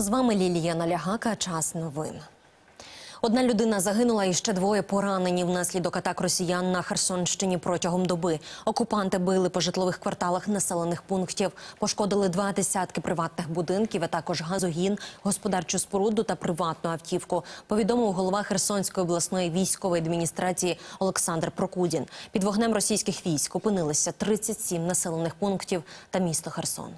З вами Лілія Налягака. Час новин. Одна людина загинула і ще двоє поранені внаслідок атак росіян на Херсонщині протягом доби. Окупанти били по житлових кварталах населених пунктів, пошкодили два десятки приватних будинків, а також газогін, господарчу споруду та приватну автівку. Повідомив голова Херсонської обласної військової адміністрації Олександр Прокудін. Під вогнем російських військ опинилися 37 населених пунктів та місто Херсон.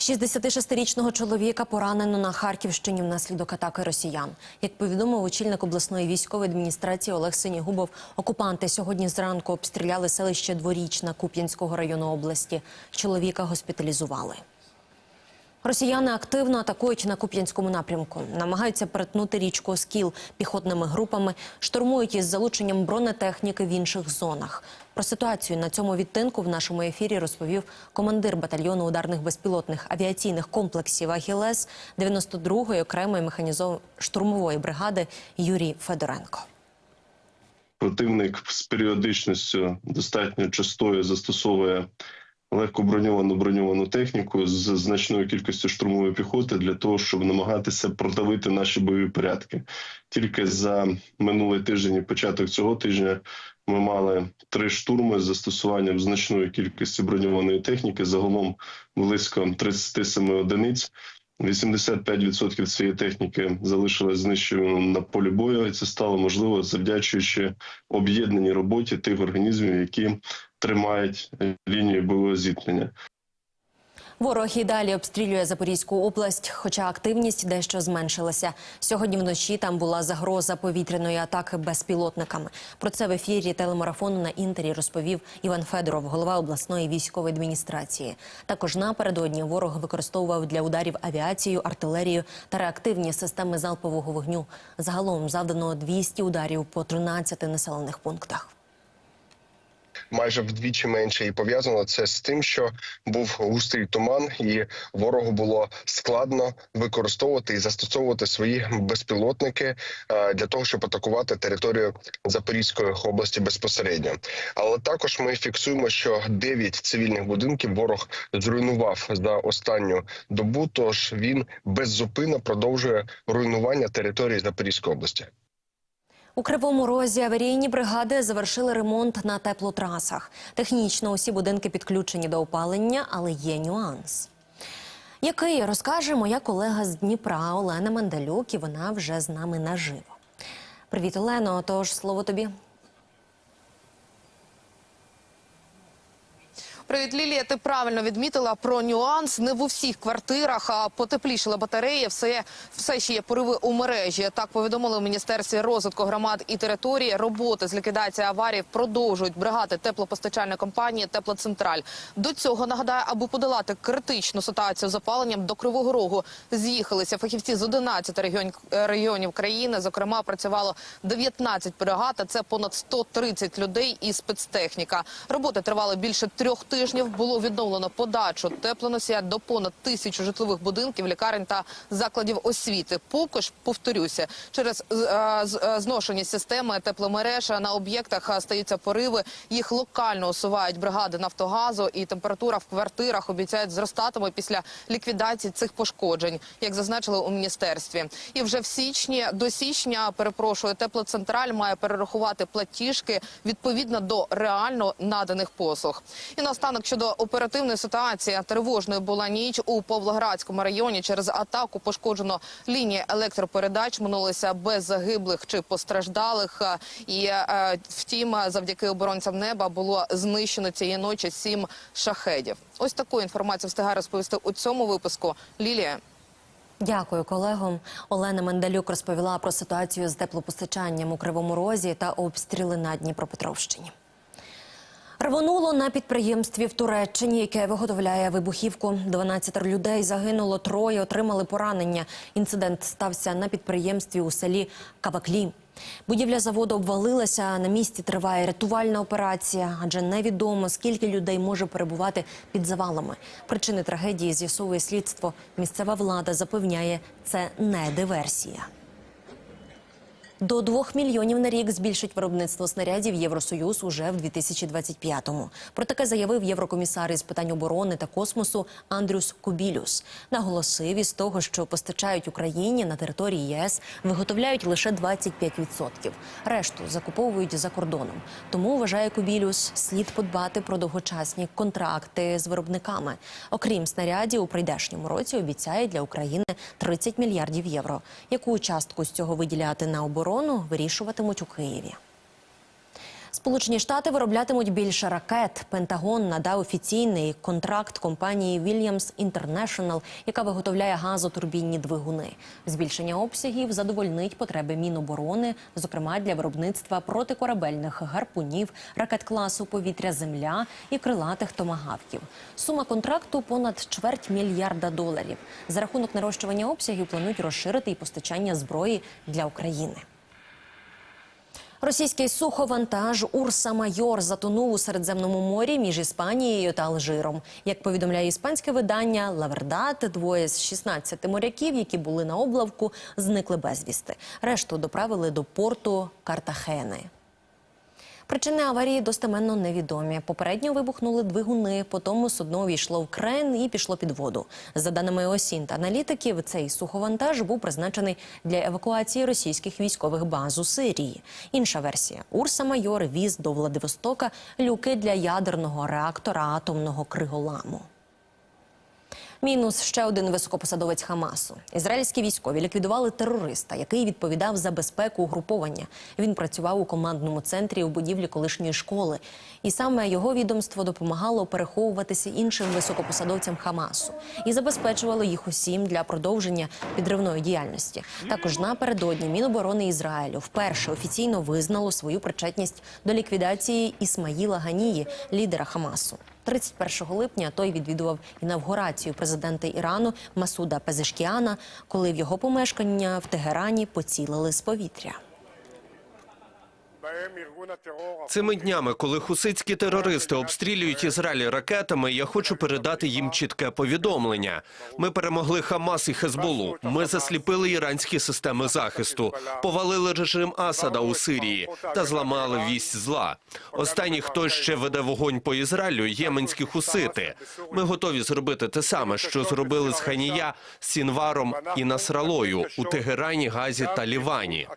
66-річного чоловіка поранено на Харківщині внаслідок атаки росіян. Як повідомив очільник обласної військової адміністрації Олег Синігубов, окупанти сьогодні зранку обстріляли селище Дворічна Куп'янського району області. Чоловіка госпіталізували. Росіяни активно атакують на Куп'янському напрямку, намагаються перетнути річку Оскіл піхотними групами, штурмують із залученням бронетехніки в інших зонах. Про ситуацію на цьому відтинку в нашому ефірі розповів командир батальйону ударних безпілотних авіаційних комплексів Агілес 92-ї окремої механізованої штурмової бригади Юрій Федоренко. Противник з періодичністю достатньо частою застосовує легко броньовану броньовану техніку з значною кількістю штурмової піхоти для того, щоб намагатися продавити наші бойові порядки. Тільки за минулий тиждень і початок цього тижня ми мали три штурми з застосуванням значної кількості броньованої техніки, загалом близько 37 одиниць. 85% цієї техніки залишилось знищеною на полі бою, і це стало можливо завдячуючи об'єднаній роботі тих організмів, які тримають лінію бойового зіткнення. Ворог і далі обстрілює Запорізьку область, хоча активність дещо зменшилася. Сьогодні вночі там була загроза повітряної атаки безпілотниками. Про це в ефірі телемарафону на інтері розповів Іван Федоров, голова обласної військової адміністрації. Також напередодні ворог використовував для ударів авіацію, артилерію та реактивні системи залпового вогню. Загалом завдано 200 ударів по 13 населених пунктах майже вдвічі менше, і пов'язано це з тим, що був густий туман, і ворогу було складно використовувати і застосовувати свої безпілотники для того, щоб атакувати територію Запорізької області безпосередньо. Але також ми фіксуємо, що 9 цивільних будинків ворог зруйнував за останню добу. Тож він беззупинно продовжує руйнування території Запорізької області. У кривому розі аварійні бригади завершили ремонт на теплотрасах. Технічно усі будинки підключені до опалення, але є нюанс. Який розкаже моя колега з Дніпра Олена Мандалюк, і вона вже з нами наживо. Привіт, Олено. Тож слово тобі. Привіт, Лілія. Ти правильно відмітила про нюанс. Не в усіх квартирах а потеплішили батареї. Все, все ще є пориви у мережі. Так повідомили в міністерстві розвитку громад і території. Роботи з ліквідації аварій продовжують бригади теплопостачальної компанії Теплоцентраль. До цього нагадаю, аби подолати критичну ситуацію з опаленням до Кривого Рогу, з'їхалися фахівці з 11 регіонів, регіонів країни. Зокрема, працювало 19 бригад. Це понад 130 людей і спецтехніка. Роботи тривали більше трьох тижнів тижнів було відновлено подачу теплоносія до понад тисячу житлових будинків, лікарень та закладів освіти. Поки ж повторюся, через зношені системи тепломереж на об'єктах стаються пориви. Їх локально усувають бригади Нафтогазу, і температура в квартирах обіцяють зростатиме після ліквідації цих пошкоджень, як зазначили у міністерстві. І вже в січні до січня перепрошую, теплоцентраль має перерахувати платіжки відповідно до реально наданих послуг. І наостанок Наостанок щодо оперативної ситуації тривожною була ніч у Павлоградському районі. Через атаку пошкоджено лінії електропередач. Минулися без загиблих чи постраждалих. І е, втім, завдяки оборонцям неба було знищено цієї ночі сім шахедів. Ось таку інформацію встигає розповісти у цьому випуску. Лілія. Дякую колегам. Олена Мендалюк розповіла про ситуацію з теплопостачанням у Кривому Розі та обстріли на Дніпропетровщині. Рвонуло на підприємстві в Туреччині, яке виготовляє вибухівку. 12 людей загинуло, троє отримали поранення. Інцидент стався на підприємстві у селі Каваклі. Будівля заводу обвалилася. На місці триває рятувальна операція, адже невідомо скільки людей може перебувати під завалами. Причини трагедії з'ясовує слідство. Місцева влада запевняє, це не диверсія. До 2 мільйонів на рік збільшить виробництво снарядів Євросоюз уже в 2025-му. Про таке заявив єврокомісар із питань оборони та космосу Андрюс Кубілюс. Наголосив із того, що постачають Україні на території ЄС, виготовляють лише 25%. Решту закуповують за кордоном. Тому вважає Кубілюс, слід подбати про довгочасні контракти з виробниками. Окрім снарядів, у прийдешньому році обіцяє для України 30 мільярдів євро. Яку частку з цього виділяти на оборону, вирішуватимуть у Києві. Сполучені Штати вироблятимуть більше ракет. Пентагон надав офіційний контракт компанії Williams International, яка виготовляє газотурбінні двигуни. Збільшення обсягів задовольнить потреби Міноборони, зокрема для виробництва протикорабельних гарпунів, ракет класу повітря Земля і крилатих томагавків. Сума контракту понад чверть мільярда доларів. За рахунок нарощування обсягів планують розширити і постачання зброї для України. Російський суховантаж Урса Майор затонув у Середземному морі між Іспанією та Алжиром. Як повідомляє іспанське видання Лавердат, двоє з 16 моряків, які були на облавку, зникли безвісти. Решту доправили до порту Картахени. Причини аварії достеменно невідомі. Попередньо вибухнули двигуни, потім судно війшло в крен і пішло під воду. За даними ОСІНТ аналітиків, цей суховантаж був призначений для евакуації російських військових баз у Сирії. Інша версія Урса Майор віз до Владивостока люки для ядерного реактора атомного криголаму. Мінус ще один високопосадовець Хамасу. Ізраїльські військові ліквідували терориста, який відповідав за безпеку угруповання. Він працював у командному центрі у будівлі колишньої школи, і саме його відомство допомагало переховуватися іншим високопосадовцям Хамасу і забезпечувало їх усім для продовження підривної діяльності. Також напередодні Міноборони Ізраїлю вперше офіційно визнало свою причетність до ліквідації Ісмаїла Ганії, лідера Хамасу. 31 липня той відвідував інавгурацію президента Ірану Масуда Пезешкіана, коли в його помешкання в Тегерані поцілили з повітря. Цими днями, коли хуситські терористи обстрілюють Ізраїль ракетами, я хочу передати їм чітке повідомлення. Ми перемогли Хамас і Хезболу. Ми засліпили іранські системи захисту, повалили режим Асада у Сирії та зламали вість зла. Останній, хто ще веде вогонь по Ізраїлю, єменські хусити. Ми готові зробити те саме, що зробили з Ханія, Сінваром і Насралою у Тегерані, Газі та Лівані.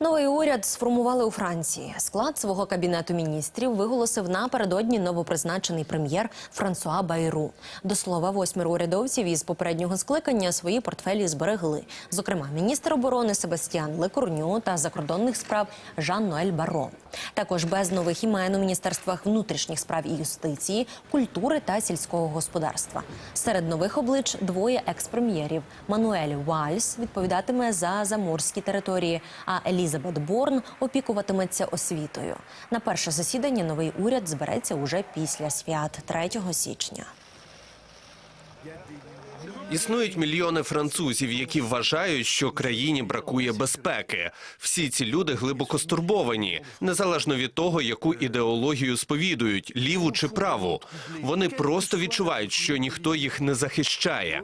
Новий уряд сформували у Франції. Склад свого кабінету міністрів виголосив напередодні новопризначений прем'єр Франсуа Байру. До слова, восьмеро урядовців із попереднього скликання свої портфелі зберегли. Зокрема, міністр оборони Себастьян Лекурню та закордонних справ Жан-Ноель Баро. Також без нових імен у міністерствах внутрішніх справ і юстиції, культури та сільського господарства. Серед нових облич двоє екс-прем'єрів. Мануель Вальс відповідатиме за заморські території, а Елізабет Борн опікуватиметься освітою. На перше засідання новий уряд збереться уже після свят 3 січня. Існують мільйони французів, які вважають, що країні бракує безпеки. Всі ці люди глибоко стурбовані, незалежно від того, яку ідеологію сповідують ліву чи праву. Вони просто відчувають, що ніхто їх не захищає.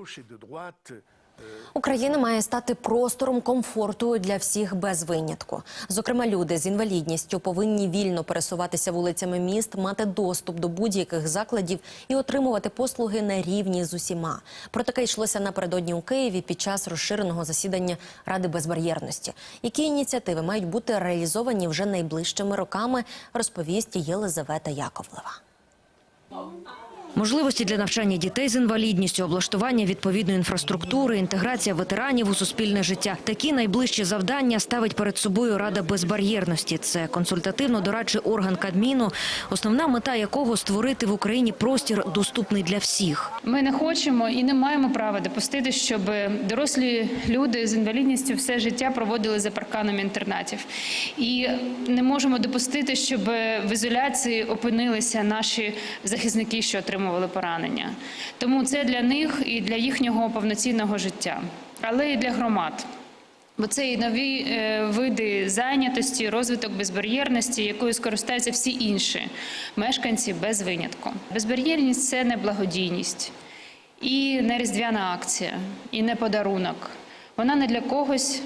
Україна має стати простором комфорту для всіх без винятку. Зокрема, люди з інвалідністю повинні вільно пересуватися вулицями міст, мати доступ до будь-яких закладів і отримувати послуги на рівні з усіма. Про таке йшлося напередодні у Києві під час розширеного засідання Ради безбар'єрності. Які ініціативи мають бути реалізовані вже найближчими роками, розповість Єлизавета Яковлева. Можливості для навчання дітей з інвалідністю, облаштування відповідної інфраструктури, інтеграція ветеранів у суспільне життя. Такі найближчі завдання ставить перед собою Рада безбар'єрності. Це консультативно-дорадчий орган Кадміну, основна мета якого створити в Україні простір доступний для всіх. Ми не хочемо і не маємо права допустити, щоб дорослі люди з інвалідністю все життя проводили за парканом інтернатів. І не можемо допустити, щоб в ізоляції опинилися наші захисники, що отримували поранення. Тому це для них і для їхнього повноцінного життя, але і для громад. Бо це і нові е, види зайнятості, розвиток безбар'єрності, якою скористаються всі інші мешканці без винятку. Безбар'єрність це не благодійність і не різдвяна акція, і не подарунок. Вона не для когось.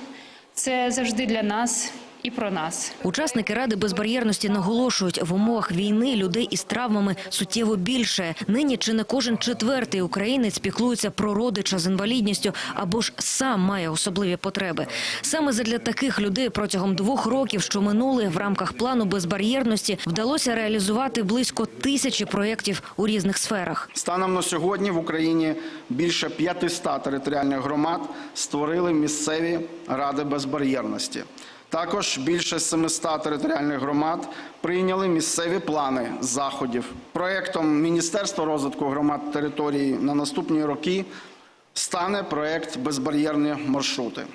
Це завжди для нас і про нас. Учасники ради безбар'єрності наголошують, в умовах війни людей із травмами суттєво більше. Нині чи не кожен четвертий українець піклується про родича з інвалідністю або ж сам має особливі потреби. Саме задля таких людей протягом двох років, що минули, в рамках плану безбар'єрності вдалося реалізувати близько тисячі проєктів у різних сферах. Станом на сьогодні в Україні більше 500 територіальних громад створили місцеві ради безбар'єрності. Також більше 700 територіальних громад прийняли місцеві плани заходів. Проектом Міністерства розвитку громад території на наступні роки стане проект Безбар'єрні маршрути.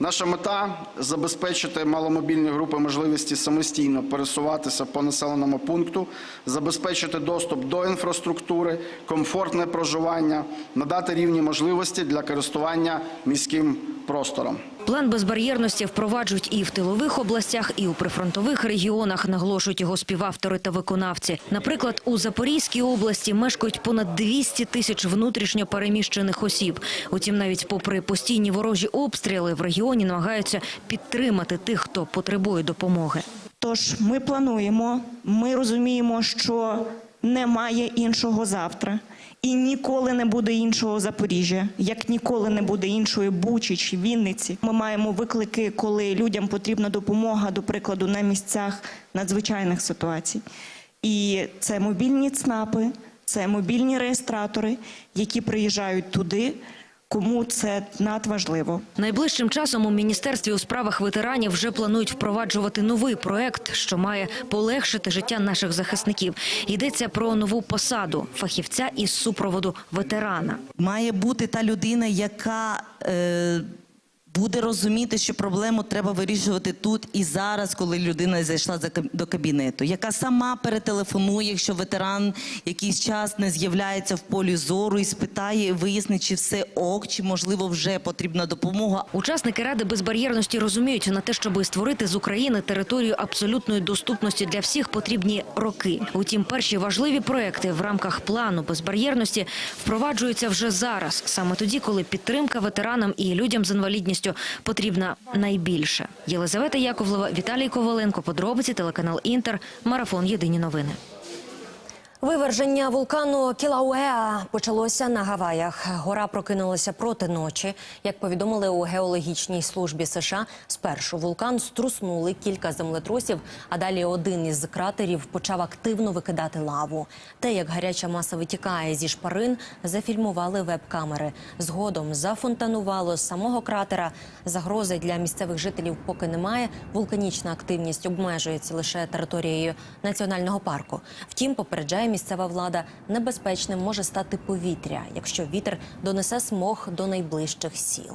Наша мета забезпечити маломобільні групи можливості самостійно пересуватися по населеному пункту, забезпечити доступ до інфраструктури, комфортне проживання, надати рівні можливості для користування міським простором. План безбар'єрності впроваджують і в тилових областях, і у прифронтових регіонах, наголошують його співавтори та виконавці. Наприклад, у Запорізькій області мешкають понад 200 тисяч внутрішньо переміщених осіб. Утім, навіть попри постійні ворожі обстріли, в регіоні намагаються підтримати тих, хто потребує допомоги. Тож ми плануємо, ми розуміємо, що немає іншого завтра. І ніколи не буде іншого Запоріжжя, як ніколи не буде іншої Бучі чи Вінниці. Ми маємо виклики, коли людям потрібна допомога, до прикладу, на місцях надзвичайних ситуацій. І це мобільні ЦНАПи, це мобільні реєстратори, які приїжджають туди, кому це надважливо. Найближчим часом у міністерстві у справах ветеранів вже планують впроваджувати новий проект, що має полегшити життя наших захисників. Йдеться про нову посаду фахівця із супроводу ветерана. має бути та людина, яка е, буде розуміти, що проблему треба вирішувати тут і зараз, коли людина зайшла до кабінету, яка сама перетелефонує, якщо ветеран якийсь час не з'являється в полі зору і спитає, вияснить, чи все ок, чи можливо вже потрібна допомога. Учасники ради безбар'єрності розуміють, на те, щоб створити з України територію абсолютної доступності для всіх, потрібні роки. Утім, перші важливі проекти в рамках плану безбар'єрності впроваджуються вже зараз, саме тоді, коли підтримка ветеранам і людям з інвалідністю потрібна найбільше. Єлизавета Яковлева, Віталій Коваленко. Подробиці телеканал Інтер. Марафон. Єдині новини. Виверження вулкану Кілауеа почалося на Гаваях. Гора прокинулася проти ночі. Як повідомили у геологічній службі США, спершу вулкан струснули кілька землетрусів, а далі один із кратерів почав активно викидати лаву. Те, як гаряча маса витікає зі шпарин, зафільмували веб-камери. Згодом зафонтанувало з самого кратера. Загрози для місцевих жителів поки немає. Вулканічна активність обмежується лише територією національного парку. Втім, попереджає місцева влада, небезпечним може стати повітря, якщо вітер донесе смог до найближчих сіл.